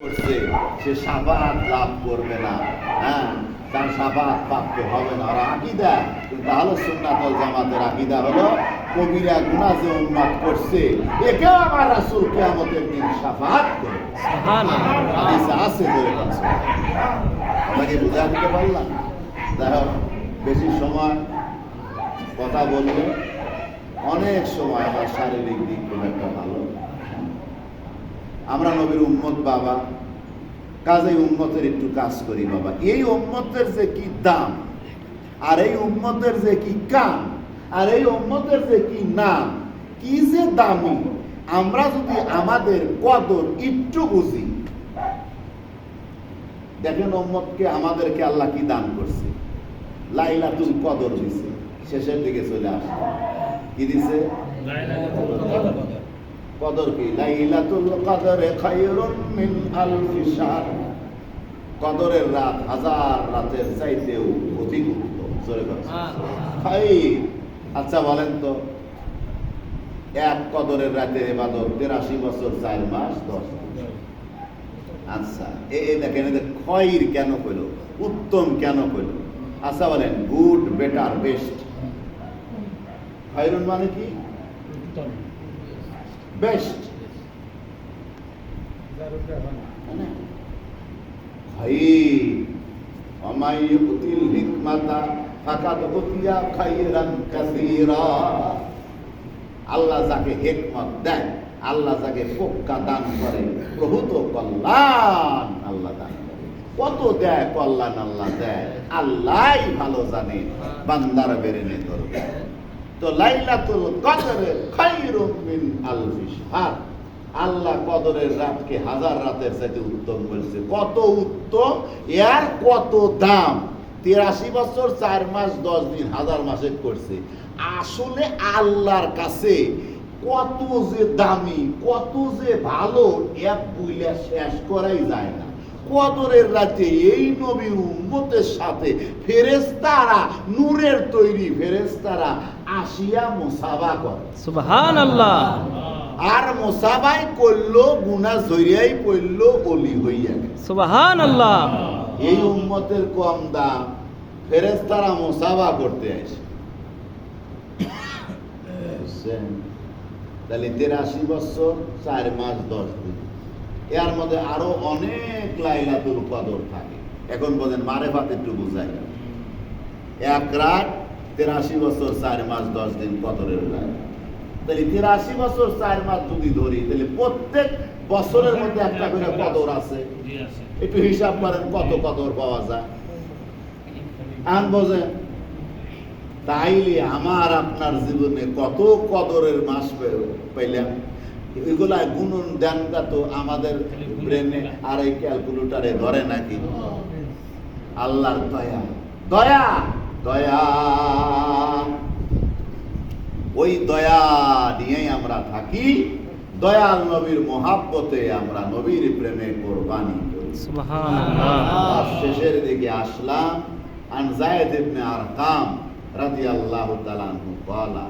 করছে সে সাবাত লাভ করবে না। হ্যাঁ তার সাবাত প্রাপ্ত হবে না। আর আকিদা তাহলে সুন্নাতল জামাতের আকিদা হলো কবিরা গুনাহ যে উন্মাদ করছে একেও আমার রাসূল কিয়ামতের দিন সাফাত করবে। আছে ধরে আপনাকে বুঝা দিতে পারলাম? যাই হোক বেশি সময় কথা বললে অনেক সময় আমার শারীরিক দিক খুব একটা ভালো। আমরা নবীর উম্মত বাবা। কাজে উম্মতের একটু কাজ করি বাবা। এই উম্মতের যে কি দাম, আর এই উম্মতের যে কি কাম, আর এই উম্মতের যে কি নাম, কি যে দামি, আমরা যদি আমাদের কদর একটু বুঝি, দেখেন উম্মতকে আমাদেরকে আল্লাহ কি দান করছে? লাইলাতুল কদর দিছে। শেষের দিকে চলে আসে কি দিছে? কদর। কি লাইলাতুল কদরে খায়রুন মিন আলফি শাহর। কদরের রাত হাজার রাতের চাইতেও অধিক উত্তম জোরে আচ্ছা বলেন তো এক কদরের রাতের এবাদত তেরাশি বছর চার মাস দশ আচ্ছা এ দেখেন খয়ের কেন কইল? উত্তম কেন কইল? আচ্ছা বলেন গুড বেটার বেস্ট। খয়রুন মানে কি? বেস্ট। খাইর আমাই ইউতিল হিকমাতা ফাকাদ উতিয়া খাইরান কাসীরা। আল্লাহ যাকে হিকমত দেয় আল্লাহ যাকে পক্কা দান করে, প্রভূত কল্যাণ আল্লাহ দান করে। কত দেয় কল্যাণ আল্লাহ দেয়? আল্লাহই ভালো জানে, বান্দার বেরেনে ধরবে তো লাইলাতুল কদরে খায়রুম মিন আলফি শাহর আল্লাহ কদরের রাতকে হাজার রাতের সাথে উত্তম বলছে কত উত্তম? এর কত দাম? তিরাশি বছর, চার মাস, দশ দিন, হাজার মাসে করছে। আসলে আল্লাহর কাছে কত যে দামি, কত যে ভালো, এক বুইলা শেষ করাই যায় না। কদরের রাতে এই নবী উম্মতের সাথে ফেরেস্তারা নূরের তৈরি ফেরেস্তারা আসিয়া মোসাবা করে। সুবহান আল্লাহ আর মোসাবাই করল গুনা জরিয়াই পড়ল অলি হইয়া গেছে সুবহান আল্লাহ এই উম্মতের কম দাম ফেরেস্তারা মোসাবা করতে আসে। তাহলে তেরাশি বছর চার মাস দশ দিন। এর মধ্যে আরও অনেক লাইলাতুল কদর থাকে। এখন বলেন মারে ভাত একটু বুঝাই। এক রাত তেরাশি বছর চার মাস দশ দিন কদরের রাত তাহলে বছর চার মাস যদি ধরি, তাহলে প্রত্যেক বছরের মধ্যে একটা করে কদর আছে। একটু হিসাব করেন কত কদর পাওয়া যায়। আন বোঝেন, তাইলে আমার আপনার জীবনে কত কদরের মাস পে- পাইলাম এগুলা গুণন দেনটা তো আমাদের ব্রেনে আর এই ক্যালকুলেটারে ধরে নাকি? আল্লাহর দয়া। দয়া! দয়া! ওই দয়া নিয়েই আমরা থাকি। দয়াল নবীর মহাব্বতে আমরা নবীর প্রেমে কোরবানি শেষের দিকে আসলাম। আন জায়েদ ইবনে আরকাম রাদিয়াল্লাহু তাআলা আনহু ক্বালা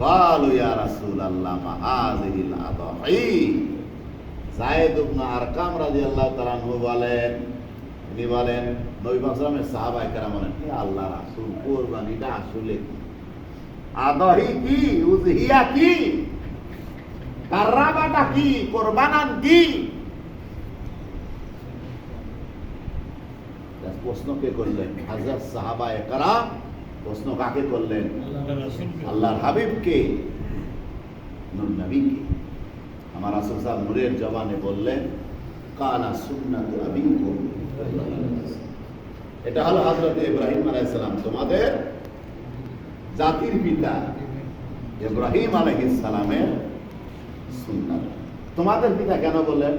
قالوا يا رسول الله ما هذه الأضاحي জায়েদ ইবনে আরকাম রাদিয়াল্লাহু তাআলা আনহু বলেন তিনি বলেন নবী পাক সাল্লামের সাহাবায়ে কেরাম বলেন হে আল্লাহ রাসূল কুরবানিটা আসলে কি আদাহি কি উযহিয়া কি কাররাবাটা কি কোরবানান কি প্রশ্ন কে করলেন হাজরত সাহাবা একরাম প্রশ্ন কাকে করলেন? আল্লাহর হাবিবকে নূর নবীকে। আমার আসল সাহেব নূরের জবানে বললেন কালা সুন্নাত আবিকুম। এটা হলো হযরত ইব্রাহিম আলাইহিস সালাম। তোমাদের জাতির পিতা ইব্রাহিম আলাইহিস সালামের সুন্নাত। তোমাদের পিতা কেন বললেন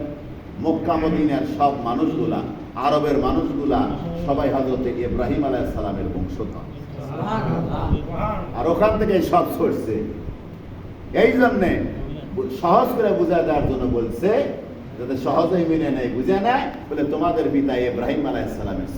মক্কা মদিনার সব মানুষগুলা আরবের মানুষগুলা সবাই হজরত ইব্রাহিম আলাহ সালামের বংশধর। আর ওখান থেকে সব সরছে এই জন্যে সহজ করে বোঝা দেওয়ার জন্য বলছে, যাতে সহজেই মিলে নেয়, বুঝে নেয়, বলে তোমাদের পিতা ইব্রাহিম আলাহ সালামের